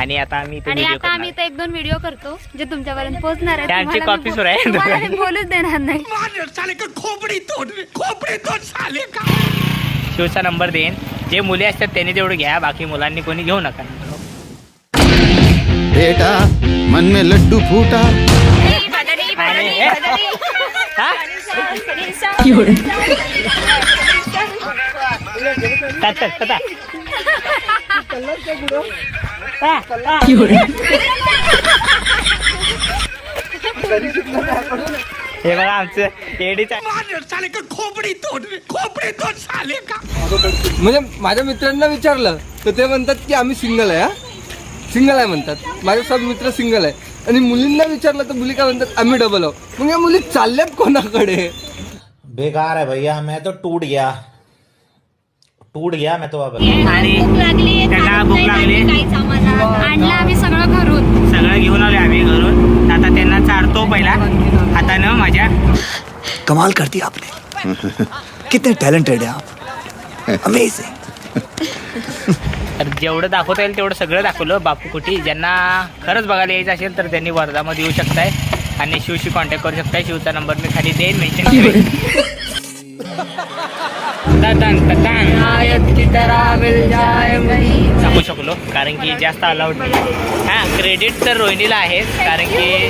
आणि आता आम्ही आणि व्हिडिओ आता आम्ही इथे एक दोन व्हिडिओ करतो जे तुमच्यापर्यंत पोहोचणार आहे. त्यांची तुम्हाला copy मी सुरू आहे. तुम्हाला मी बोलूच देणार नाही. शिवचा नंबर देईन. जे मुली असतात त्यांनी तेवढं घ्या बाकी मुलांनी कोणी घेऊ नका. बेटा मन में लड्डू फूटा। आणि- हा? हा, बघा आमचं एडीच म्हणजे माझ्या मित्रांना विचारलं तर ते म्हणतात की आम्ही सिंगल आहे हा? सिंगल आहे म्हणतात. माझे सब मित्र सिंगल आहे. आणि मुलींना विचारलं तर मुली काय म्हणतात आम्ही डबल आहोत. मग या मुली चालल्यात कोणाकडे? बेकार है भैया मैं तो टूट गया. टूट गया मैं तो अब भूक लागली. भूक लागली. आणलं आम्ही सगळं घरून. सगळं घेऊन आलो आम्ही घरून. आता त्यांना चारतो पहिला. हातानं माझ्या. कमाल कर दिया आपने. कितने टैलेंटेड हैं आप. अमेजिंग तर जेवढं दाखवता येईल तेवढं सगळं दाखवलं. बापू कुटी ज्यांना खरंच बघायला यायचं असेल तर त्यांनी वर्धामध्ये येऊ शकताय. आणि शिवशी कॉन्टॅक्ट करू शकताय. शिवचा नंबर मी खाली देईन. मेन्शन करेन. ततान, ततान. दाखवू शकलो कारण की जास्त अलाउड नाही. हां क्रेडिट तर रोहिणीला आहे कारण की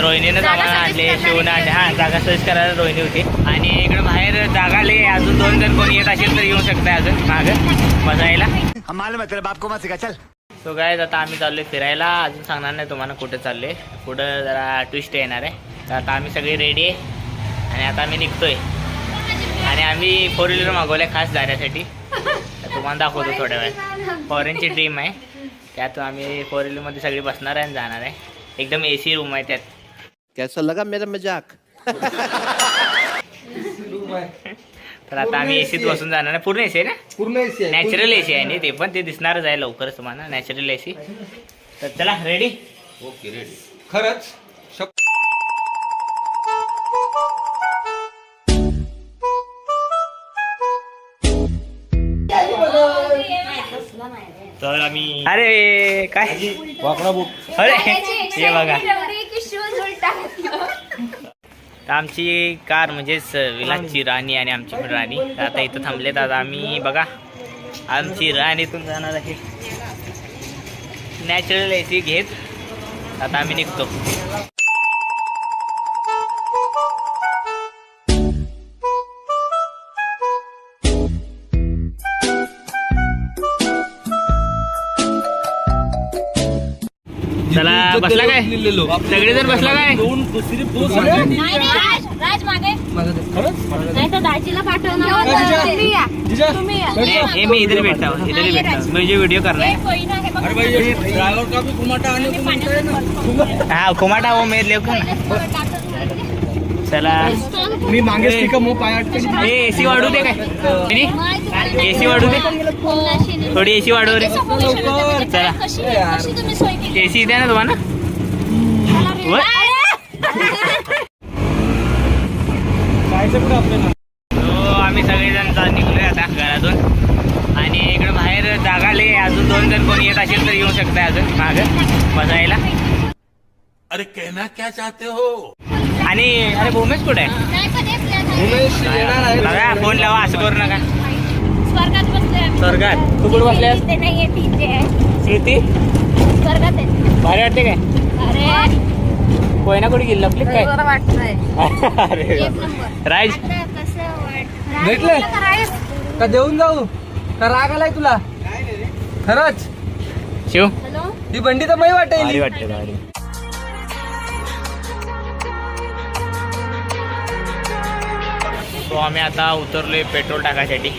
रोहिणीनं आम्हाला आणले शिवनं आणले. हां जागा सर्च करायला रोहिणी होती. आणि इकडं बाहेर जागा लय अजून दोन जण कोणी येत असेल तर येऊ शकताय अजून मागं बसायला. हम मालूम है तेरे बाप को मत सिखा चल. सो काय आता आम्ही चाललोय फिरायला. अजून सांगणार नाही तुम्हाला कुठे चाललोय. पुढं जरा ट्विस्ट येणार आहे. तर आता आम्ही सगळे रेडी आहे. आणि आता आम्ही निघतोय. आणि आम्ही फोर व्हीलर मागवल्या खास जाण्यासाठी तर तुम्हाला दाखवतो थोड्या वेळ. फॉरेनची ड्रीम आहे. त्यात आम्ही फोर व्हीलरमध्ये सगळी बसणार आहे आणि जाणार आहे. एकदम ए सी रूम आहे त्यात. कैसा लगा मेरा मजाक? तर आता आम्ही एसीत बसून जाणार आहे. पूर्ण एसी आहे ना? पूर्ण एसी आहे नॅचरल एसी आहे आणि ते पण? ते दिसणारच आहे लवकरच तुम्हाला. नॅचरल एसी तर चला रेडी खरंच तर आम्ही अरे काय? वाकडा बुक अरे हे बघा. तर आमची कार म्हणजेच विलासची राणी आणि आमची पण राणी. तर आता इथं थांबलेत. आता आम्ही बघा आमची राणीतून जाणार आहे. नॅचरल ए सी घेत. आता आम्ही निघतो. बसला काय? लिहिलेलो. सगळेजण बसला काय? राज मागे. माझं ते. खरंच? नाही तर दाजीला पाठवणार जिजा. तुम्ही या. जिजा. तुम्ही या. हे हे मी इधर हूँ इधर ही. हूँ मुझे वीडियो है हे. बघ. ड्राइवर का भी घुमाटा है ना हाँ कुमाटा वो मेरे लिए ना चला. मी मागे स्टिकर पाय ए एसी वाढू दे काय? एसी वाढू दे. थोडी एसी वाढव रे. चला. कशी कशी तुम्ही सोय केली? एसी द्या ना तुम्हाला? आम्ही सगळेजण जा- निघलोय आता घरातून. आणि इकडे बाहेर जागा लय आहे. अजून दोन जण कोणी येत असेल तर येऊ शकताय अजून मागं बसायला. अरे कहना क्या चाहते हो? आणि अरे भूमेश कुठे आहे? नाही हे बघा फोन लावा असं करू नका. स्वर्गात आम्ही. स्वर्गात? तू कुठे तिथे आहे. श्रुती स्वर्गात आहे. भारी वाटते काय? अरे कोयना कुठे गेली लपलीत काय? बरं वाटतंय. अरे एक नंबर. राज. आता कसं वाट- भेटले? का देऊन जाऊ? का राग आलाय तुला? खरंच. शिव. हॅलो? ही बंडी तर मी वाटेल. वाटते तो आम्ही आता उतरलोय पेट्रोल टाकायसाठी.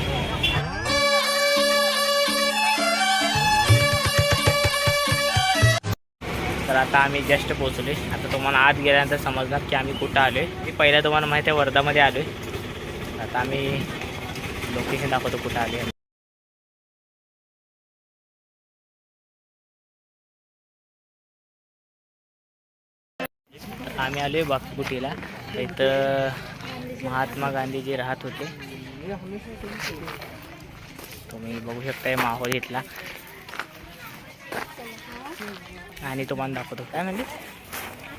तर आता आम्ही जस्ट पोहोचलोय. आता तुम्हाला आत गेल्यानंतर समजणार की आम्ही कुठं आलोय. मी पहिल्या तुम्हाला माहिती आहे वर्धामध्ये आलोय. आता आम्ही लोकेशन दाखवतो कुठं आलोय. आम्ही आलोय बाकीकुटीला इथं महात्मा गांधी जे राहत होते. तुम्ही बघू शकताय माहोल इथला. आणि तुम्हाला दाखवतो. काय म्हणजे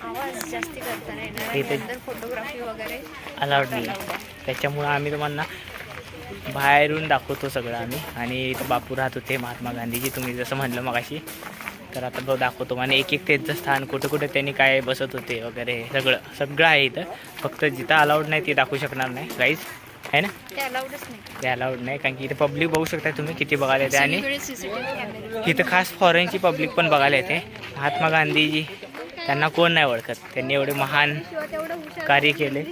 आवाज जास्ती करता नाही फोटोग्राफी वगैरे अलाउड नाही. त्याच्यामुळं आम्ही तुम्हाला बाहेरून दाखवतो सगळं आम्ही. आणि इथं बापू राहत होते महात्मा गांधीजी तुम्ही जसं म्हणलं मगाशी. तर आता बघ दाखवतो. आणि एक एक त्यांचं स्थान कुठे कुठे त्यांनी काय बसत होते वगैरे सगळं सगळं आहे इथं. फक्त जिथं अलाउड नाही ते दाखवू शकणार नाही. गाईज आहे ना? ते अलाउड नाही। कारण की इथे पब्लिक बघू शकता तुम्ही किती बघायला येते आणि इथं खास फॉरेनची पब्लिक पण बघायला येते. महात्मा गांधीजी त्यांना कोण नाही ओळखत. त्यांनी एवढे महान कार्य केले.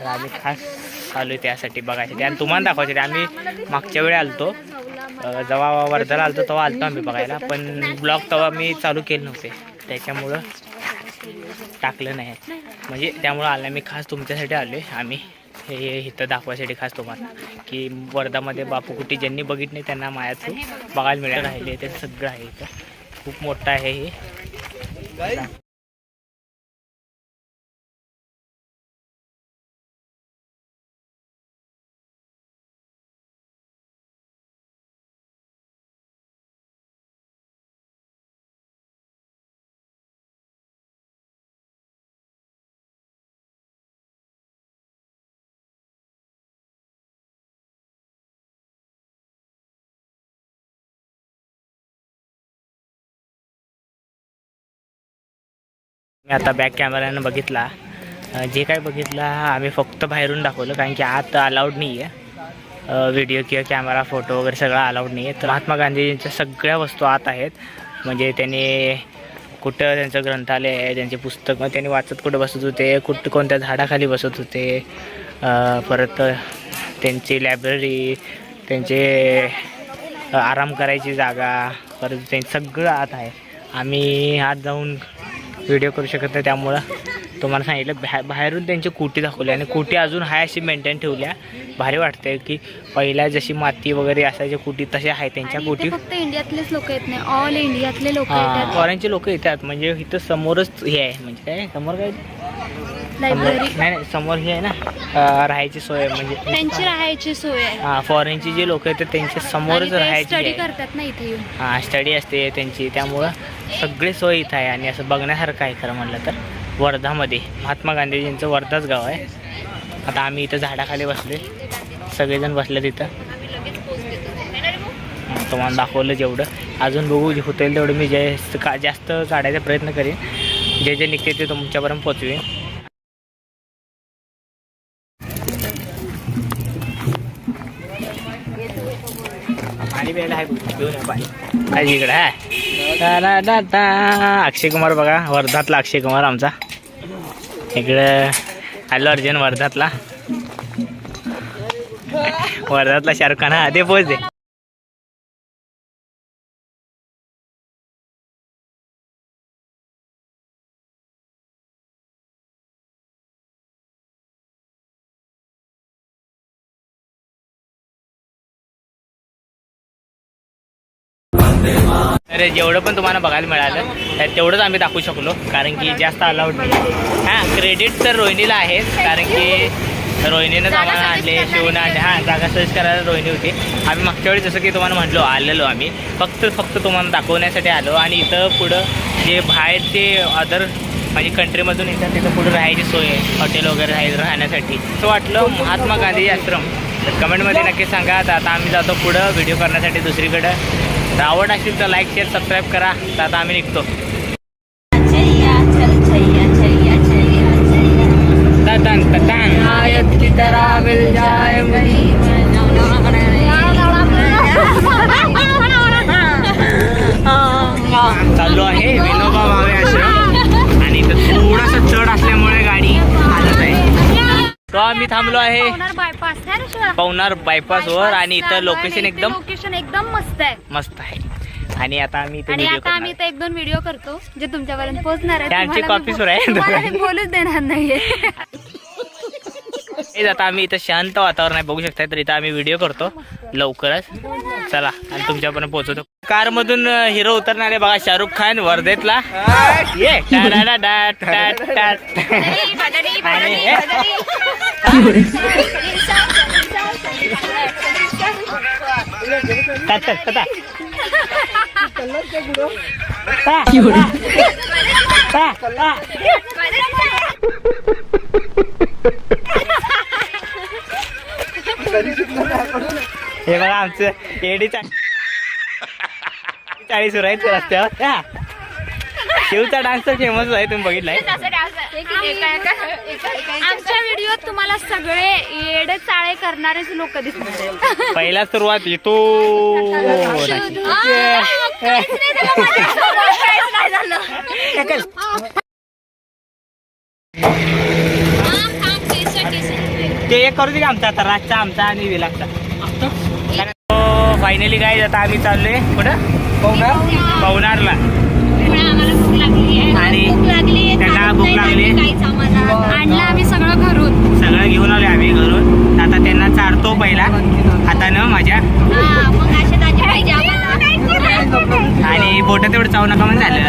तर आम्ही खास आलो त्यासाठी बघायसाठी. आणि तुम्हाला दाखवायचे आम्ही मागच्या वेळी आलतो. जेव्हा वर्धाला आलतो तेव्हा आलतो आम्ही बघायला. पण ब्लॉग तेव्हा मी चालू केले नव्हते. त्याच्यामुळं टाकलं नाही. म्हणजे त्यामुळं आलं मी खास तुमच्यासाठी आलो आहे आम्ही हे इथं दाखवायसाठी खास तुम्हाला. की वर्धामध्ये बापू कुठे ज्यांनी बघितले त्यांना माया थ्रू बघायला मिळायला राहिले. ते सगळं आहे इथं. खूप मोठं आहे हे. आता बॅक कॅमेऱ्यानं बघितला. जे काय बघितलं आम्ही फक्त बाहेरून दाखवलं कारण की आत अलाउड नाही आहे व्हिडिओ किंवा कॅमेरा फोटो वगैरे सगळं अलाउड नाही आहे तर महात्मा गांधीजींच्या सगळ्या वस्तू आत आहेत. म्हणजे त्यांनी कुठं त्यांचं ग्रंथालय आहे त्यांचे पुस्तकं त्यांनी वाचत कुठं बसत होते कुठं कोणत्या झाडाखाली बसत होते परत त्यांची लायब्ररी त्यांचे आराम करायची जागा परत ते सगळं आत आहे. आम्ही आत जाऊन व्हिडिओ करू शकत नाही त्यामुळं तुम्हाला सांगितलं बाहे बाहेरून त्यांची कुटी दाखवली आणि कुटी अजून हाय अशी मेंटेन ठेवल्या. भारी वाटते की पहिल्या जशी माती वगैरे असायच्या कुटी तशा आहे त्यांच्या कुटी. फक्त इंडियातलेच लोक येत नाही ऑल इंडियातले लोक येतात. फॉरेनचे लोक येतात म्हणजे इथं समोरच हे आहे म्हणजे काय समोर काय? लायब्ररी नाही नाही समोर हे आहे ना अ, राहायची सोय आहे म्हणजे त्यांची राहायची सोय आहे. हा फॉरेनची जे लोक येतात त्यांच्या समोरच राहायची स्टडी आहे. करतात ना इथे येऊन. हा स्टडी असते त्यांची. त्यामुळं सगळे सोय इथं आहे. आणि असं बघण्यासारखं आहे खरं म्हणलं तर वर्धामध्ये. महात्मा गांधीजींचं वर्धाच गाव आहे. आता आम्ही इथं झाडाखाली बसले सगळेजण बसले तिथं तुम्हाला दाखवलं जेवढं. अजून बघू जे होतील तेवढं मी जास्त का जास्त काढायचा प्रयत्न करेन. जे जे निघते ते तुमच्यापर्यंत पोचवेन. प्यायला आहे घेऊन या पाणी इकडे आहे. अक्षय कुमार बघा वर्धातला अक्षय कुमार आमचा. इकडं हॅलो अर्जुन वर्धातला. वर्धातला शाहरुख खान. हा ते पोच दे. तर जेवढं पण तुम्हाला बघायला मिळालं तेवढंच आम्ही दाखवू शकलो. कारण की जास्त अलाउड नाही. हां क्रेडिट तर रोहिणीला आहेच कारण की रोहिणीनंच आम्हाला आणले शिवून आणले. हां जागा सर्च करायला रोहिणी होती. आम्ही मागच्या वेळी जसं की तुम्हाला म्हटलो आलेलो आम्ही. फक्त फक्त तुम्हाला दाखवण्यासाठी आलो. आणि इथं पुढं जे बाहेरचे अदर म्हणजे कंट्रीमधून येतात तिथं पुढं राहायची सोय आहे हॉटेल वगैरे राहाय राहण्यासाठी. असं वाटलं महात्मा गांधी आश्रम. तर कमेंटमध्ये नक्की सांगा. आता आम्ही जातो पुढं. व्हिडिओ करण्यासाठी दुसरीकडं. आवड असेल तर लाईक शेअर सबस्क्राईब करा. तर आता आम्ही निघतो. आहे तो आम्ही थांबलो आहे. बायपास? पवनार बायपास वर आणि इथं लोकेशन एकदम लोकेशन एकदम मस्त आहे. मस्त आहे. आणि आता आम्ही इथे आणि व्हिडिओ आता आम्ही करणार. इथे एक दोन व्हिडिओ करतो जे तुमच्यापर्यंत पोहोचणार आहे. त्यांची तुम्हाला मी copy सुरू आहे. तुम्हाला मी बोलूच देणार नाहीये. हे आता आम्ही इथं शांत वातावरण आहे बघू शकता तर इथं आम्ही व्हिडिओ करतो लवकरच. चला आणि तुमच्यापर्यंत पोहोचवतो. कार मधून हिरो उतरणारे बघा शाहरुख खान वर्धेतला. ये टाडाडा टाट टाट. आणि हे- बघा आमचं एडी चाळीस राहायचं रस्त्यावर. शिवचा डान्स तर फेमस आहे तुम्ही बघितलाय. आमच्या व्हिडिओत तुम्हाला सगळे येडे चाळे करणारेच लोक दिसणार पहिला सुरुवात येतो ते एक करू दे आमचा आता रातचा आमचा आणि विलासचा फायनली काय आता आम्ही चाललोय कुठं? पवनारला. आणि त्यांना भूक लागली. आणलं आम्ही सगळं घरून. सगळं घेऊन आलोय आम्ही घरून. आता त्यांना चारतो पहिला. हातानं माझ्या. आणि बोट तेवढं चावू नका म्हणून झालं.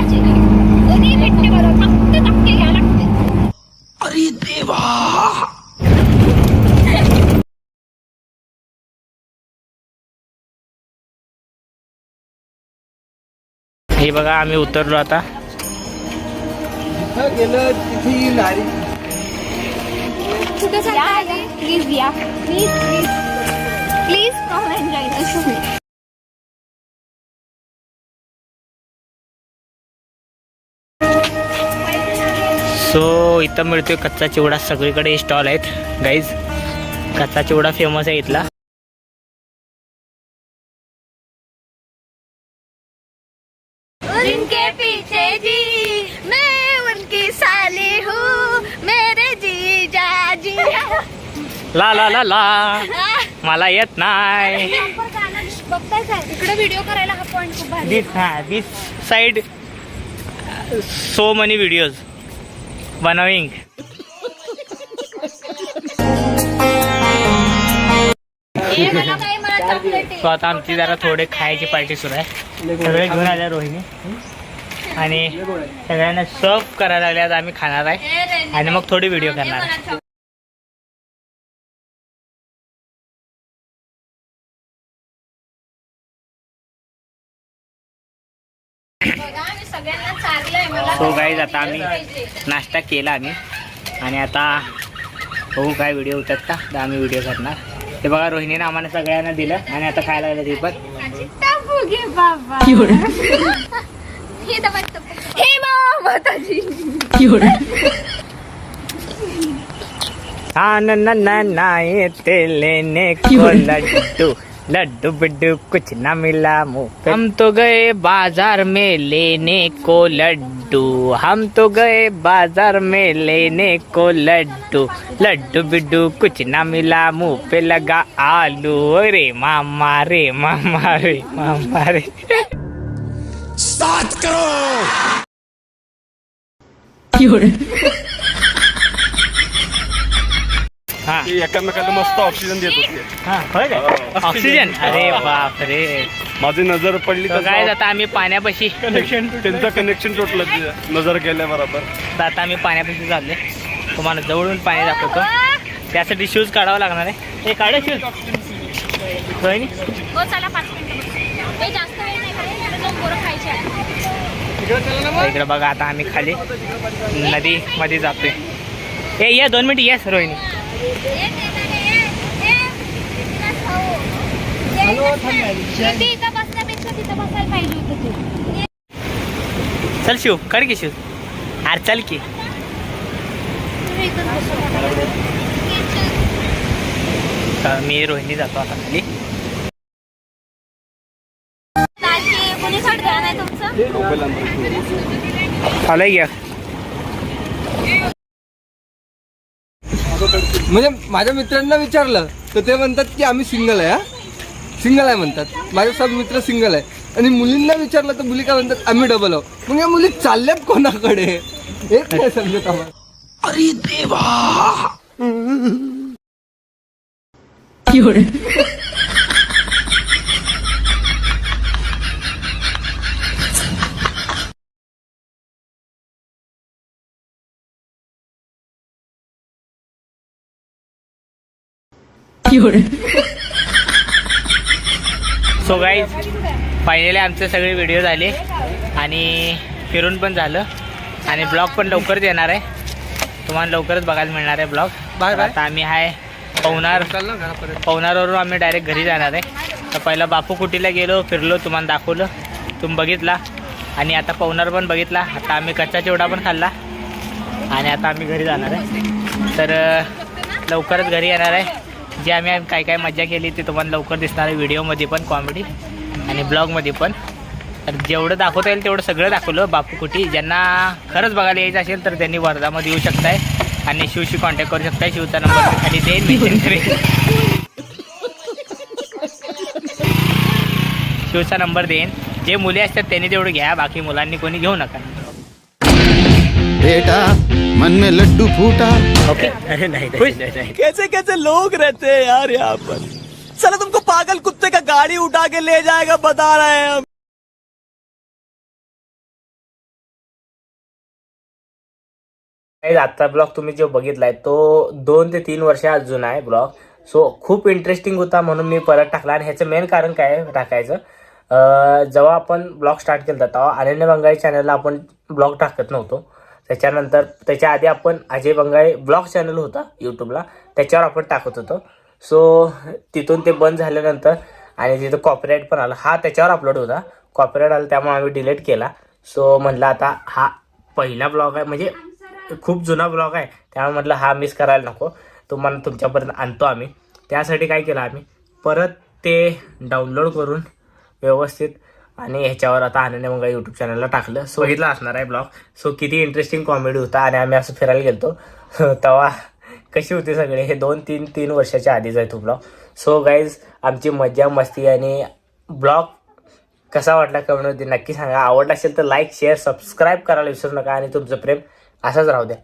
हे बघा आम्ही उतरलो आता. तिथं गेलं तिथे नारी. कुठे प्लीज या please please please come enjoy so इथं मिळतोय कच्चा चिवडा. सगळीकडे स्टॉल आहेत. गाईज कच्चा चिवडा फेमस आहे इथला. जी मैं उनकी साली हूँ मेरे जीजा जी ला ला ला ला मला येत नाही. बघताय काय? इकडे व्हिडिओ करायला हा पॉइंट खूप भारी दिस हा this side so money videos बनविंग. ए, मला काय मला चॉकलेट सो आता आमची जरा थोडे खायची पार्टी सुरू आहे. सगळे घेऊन आल्या रोहिणी. आणि सगळ्यांना सर्व करायला लागल्यात आम्ही खाणार आहे. आणि मग थोडी व्हिडिओ करणार आहे. बघा मी सगळ्यांना चारलंय मला सो गाईज आता आम्ही नाश्ता केला आम्ही. आणि आता बघू काय व्हिडिओ होतात का? तर आम्ही व्हिडिओ करणार. ते बघा रोहिणीने आम्हाला सगळ्यांना दिलं आणि आता खायला लागलं ते पण. हे हे माताजी. हाँ लेने को लड्डू. लड्डू बिड्डू कुछ ना मिला मुँह पे. हम तो गए बाजार में लेने को लड्डू। हम तो गए बाजार में लेने को लड्डू। लड्डू बिड्डू कुछ ना मिला मुंह पे लगा आलू। रे मामा रे मामा रे मामा रे। हा. एकामेकाला मस्त ऑक्सिजन देत होते. हा ऑक्सिजन अरे बाप रे माझी नजर पडली तो काय आता आम्ही पाण्यापाशी. कनेक्शन त्यांचं कनेक्शन तुटलं नजर गेल्या बरोबर. तर आता आम्ही पाण्यापाशी चालले तुम्हाला जवळून पाणी दाखवतो. त्यासाठी शूज काढावा लागणार आहे. हे काढा शूज हो हे जास्त इकडे बघा आता आम्ही खाली नदी मध्ये जातोय. ए ये दोन मिनिट येस रोहिणी. चल शिव कर की शिव. अरे चल की. तर मी रोहिणी जातो आता खाली. घ्या म्हणजे माझ्या मित्रांना विचारलं तर ते म्हणतात की आम्ही सिंगल आहे हा? सिंगल आहे म्हणतात. माझे सब मित्र सिंगल आहे. आणि मुलींना विचारलं तर मुली काय म्हणतात आम्ही डबल आहोत. मग या मुली चालल्यात कोणाकडे? एक नाही समजत आम्हाला? सो गाईज फायनली आमचे सगळे व्हिडिओ झाले आणि फिरून पण झालं. आणि ब्लॉग पण लवकरच येणार आहे. तुम्हाला लवकरच बघायला मिळणार आहे ब्लॉग बाय बाय. आता आम्ही आहे पवनार. पवनारवरून आम्ही डायरेक्ट घरी जाणार आहे. तर पहिलं बापू कुटीला गेलो फिरलो तुम्हाला दाखवलं. तुम्ही बघितला. आणि आता पवनार पण बघितला. आता आम्ही कच्चा चिवडा पण खाल्ला. आणि आता आम्ही घरी जाणार आहे. तर लवकरच घरी येणार आहे. जे आम्ही काय काय मजा केली ते तुम्हाला लवकर दिसणार आहे व्हिडिओमध्ये पण कॉमेडी आणि ब्लॉगमध्ये पण. तर जेवढं दाखवता येईल तेवढं सगळं दाखवलं बापू कुटी. ज्यांना खरंच बघायला यायचं असेल तर त्यांनी वर्धामध्ये येऊ शकताय आणि शिवशी कॉन्टॅक्ट करू शकताय. शिवचा नंबर खाली मेन्शन करेन शिवचा नंबर देईन. जे मुली असतात त्यांनी तेवढं घ्या बाकी मुलांनी कोणी घेऊ नका. बेटा मन में लड्डू फूटा। ओके अरे नाही नाही, नाही नाही. कैसे कैसे लोग रहते हैं यार यहाँ पर? चलो तुमको पागल कुत्ते का गाड़ी उठा के ले जाएगा बता रहे हैं हम। आजचा ब्लॉग तुम्ही जो बघितलाय तो दोन ते तीन वर्ष जुना आहे ब्लॉग. सो खूप इंटरेस्टिंग होता म्हणून मी परत टाकला. आणि ह्याचं मेन कारण काय आहे? टाकायचं. अं, जेव्हा आपण ब्लॉग स्टार्ट केला तेव्हा अनन्य बंगाळी चॅनलला आपण ब्लॉग टाकत नव्हतो. त्याच्यानंतर त्याच्या आधी आपण अजय बंगाळी ब्लॉग चॅनल होता यूट्यूबला त्याच्यावर आपण टाकत होतो. सो तिथून ते बंद झाल्यानंतर आणि तिथं कॉपीराईट पण आला. हा त्याच्यावर अपलोड होता. कॉपीराईट आला त्यामुळे आम्ही डिलीट केला. सो म्हटलं आता हा पहिला ब्लॉग आहे. म्हणजे खूप जुना ब्लॉग आहे. त्यामुळे म्हटलं हा मिस करायला नको. तुम्हाला तुमच्यापर्यंत आणतो आम्ही. त्यासाठी काय केलं आम्ही? परत ते डाउनलोड करून व्यवस्थित आणि ह्याच्यावर आता आनंद मंगळ यूट्यूब चॅनलला टाकलं. सो बघितलं असणार आहे ब्लॉग सो किती इंटरेस्टिंग कॉमेडी होता आणि आम्ही असं फिरायला गेलतो. तेव्हा कशी होती सगळे? हे दोन तीन तीन वर्षाच्या आधीच आहे तो ब्लॉग सो गाईज आमची मज्जा मस्ती आणि ब्लॉग कसा वाटला कमेंटमध्ये नक्की सांगा. आवडला असेल तर लाईक शेअर सबस्क्राईब करायला विसरू नका आणि तुमचं प्रेम असंच राहू द्या.